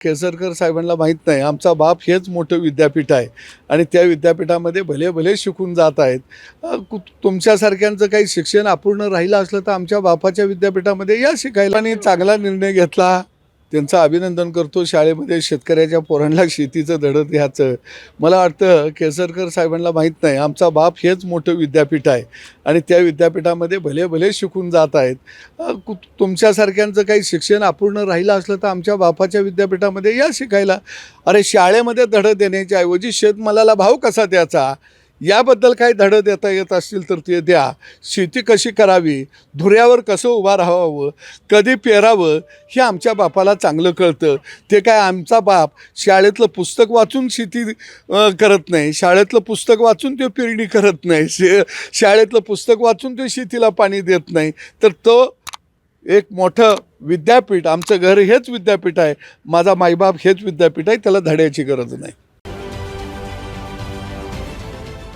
केसरकर साहेबांना माहीत नाही. आमचा बाप हेच मोठं विद्यापीठ आहे. आणि त्या विद्यापीठामध्ये भले भले शिकून जात आहेत. कु- तुमच्यासारख्यांचं काही शिक्षण अपूर्ण राहिलं असलं तर आमच्या बापाच्या विद्यापीठामध्ये या शिकायला आणि चांगला निर्णय घेतला. त्यांचं अभिनंदन करतो. शाळेमध्ये शेतकऱ्याच्या पोरांना शेतीचं धडत घ्यायचं. मला वाटतं केसरकर साहेबांना माहीत नाही आमचा बाप हेच मोठं विद्यापीठ आहे आणि त्या विद्यापीठामध्ये भले भले शिकून जात आहेत. कु- तुमच्यासारख्यांचं काही शिक्षण अपूर्ण राहिलं असलं तर आमच्या बापाच्या विद्यापीठामध्ये या शिकायला. अरे शाळेमध्ये धडं देण्याच्या ऐवजी शेतमालाला भाव कसा द्यायचा? याबद्दल काही धडं देता येत असतील तर ते द्या. शेती कशी करावी? धुऱ्यावर कसं उभा राहावं? कधी पेरावं? हे आमच्या बापाला चांगलं कळतं. ते काय आमचा बाप शाळेतलं पुस्तक वाचून शेती करत नाही. शाळेतलं पुस्तक वाचून ते पेरणी करत नाही. शे शाळेतलं पुस्तक वाचून ते शेतीला पाणी देत नाही. तर तो एक मोठं विद्यापीठ आमचं घर हेच विद्यापीठ आहे. माझा माईबाप हेच विद्यापीठ आहे. त्याला धड्याची गरज नाही.